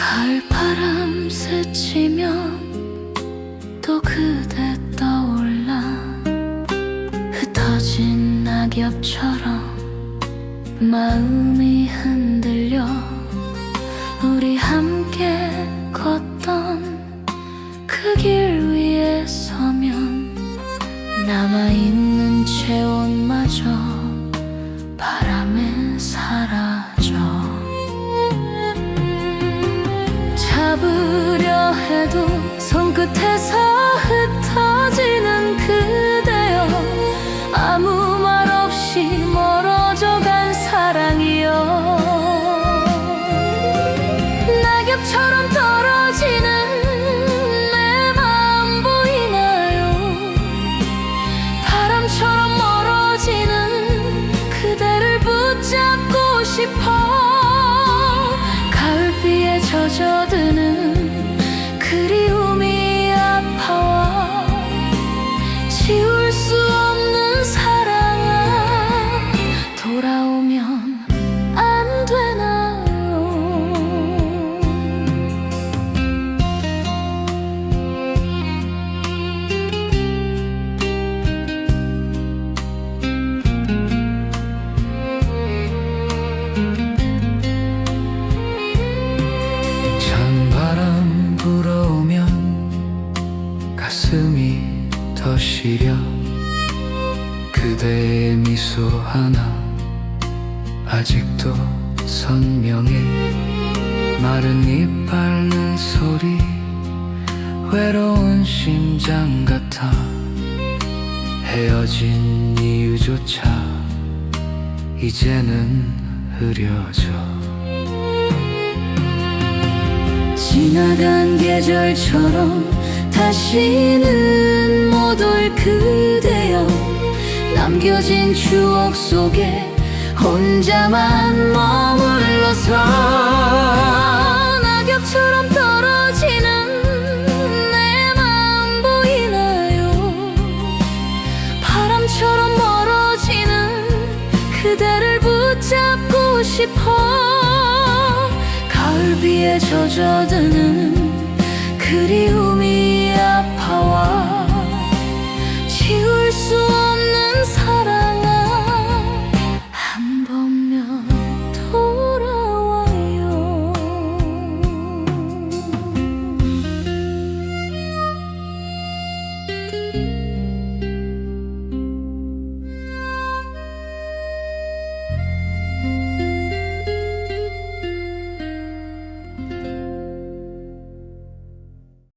가을 바람 스치면 또 그대 떠올라. 흩어진 낙엽처럼 마음이 흔들려. 우리 함께 걷던 그 길 위에 서면 남아있는 체온마저 바람에 사라 잡으려 해도 손끝에서 그대의 미소 하나 아직도 선명해. 마른 잎 밟는 소리 외로운 심장 같아 헤어진 이유조차 이제는 흐려져. 지나간 계절처럼 다시는 못 올 그대여 남겨진 추억 속에 혼자만 머물러서 낙엽처럼 떨어지는 내 마음 보이나요? 바람처럼 멀어지는 그대를 붙잡고 싶어 가을비에 젖어드는 그리움이